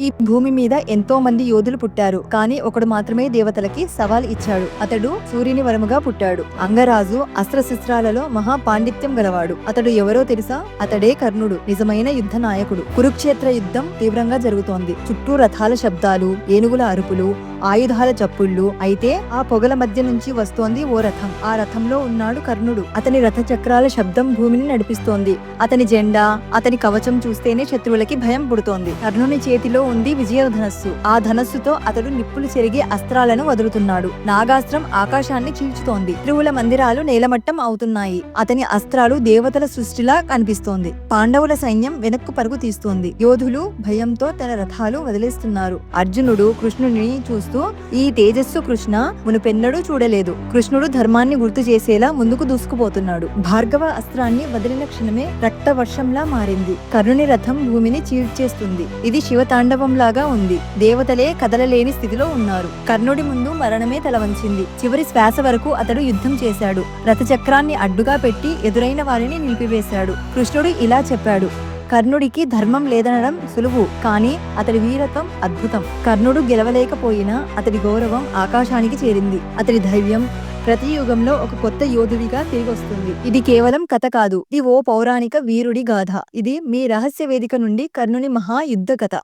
ఈ భూమి మీద ఎంతో మంది యోధులు పుట్టారు. కానీ ఒకడు మాత్రమే దేవతలకి సవాల్ ఇచ్చాడు. అతడు సూర్యుని వరముగా పుట్టాడు. అంగరాజు అస్త్రశస్త్రాలలో మహా పాండిత్యం గలవాడు. అతడు ఎవరో తెలుసా? అతడే కర్ణుడు. నిజమైన యుద్ధ నాయకుడు కురుక్షేత్ర యుద్ధం తీవ్రంగా జరుగుతోంది. చుట్టూ రథాల శబ్దాలు ఏనుగుల అరుపులు ఆయుధాల చప్పుళ్ళు అయితే ఆ పొగల మధ్య నుంచి వస్తోంది ఓ రథం. ఆ రథంలో ఉన్నాడు కర్ణుడు. అతని రథ చక్రాల శబ్దం భూమిని నడిపిస్తోంది. అతని జెండా అతని కవచం చూస్తేనే శత్రువులకి భయం పుడుతోంది. కర్ణుని చేతిలో ఉంది విజయ ధనస్సు ఆ ధనస్సుతో అతడు నిప్పులు చెరిగి అస్త్రాలను వదులుతున్నాడు. నాగాస్త్రం ఆకాశాన్ని చీల్చుతోంది. త్రివుల మందిరాలు నేలమట్టం అవుతున్నాయి. అతని అస్త్రాలు దేవతల సృష్టిలా కనిపిస్తోంది. పాండవుల సైన్యం వెనక్కు పరుగు తీస్తోంది. యోధులు భయంతో తన రథాలు వదిలేస్తున్నారు. అర్జునుడు కృష్ణుని చేస్తూ ఈ తేజస్సు కృష్ణ మునుపెన్నడూ చూడలేదు. కృష్ణుడు ధర్మాన్ని గుర్తు చేసేలా ముందుకు దూసుకుపోతున్నాడు. భార్గవ అస్త్రాన్ని వదిలిన క్షణమే రక్త వర్షంలా మారింది. కరుణి రథం భూమిని చీల్చేస్తుంది. ఇది శివతాండవంలాగా ఉంది. దేవతలే కదలలేని స్థితిలో ఉన్నారు. కర్ణుడి ముందు మరణమే తలవంచింది. చివరి శ్వాస వరకు అతడు యుద్ధం చేశాడు. రథచక్రాన్ని అడ్డుగా పెట్టి ఎదురైన వారిని నిలిపివేశాడు. కృష్ణుడు ఇలా చెప్పాడు. కర్ణుడికి ధర్మం లేదనడం సులువు కానీ అతడి వీరత్వం అద్భుతం. కర్ణుడు గెలవలేకపోయినా అతడి గౌరవం ఆకాశానికి చేరింది. అతడి ధైర్యం ప్రతి యుగంలో ఒక కొత్త యోధుడిగా తిరిగి వస్తుంది ఇది కేవలం కథ కాదు ఇది ఓ పౌరాణిక వీరుడి గాథ. ఇది మీ రహస్య వేదిక నుండి కర్ణుని మహా యుద్ధ కథ.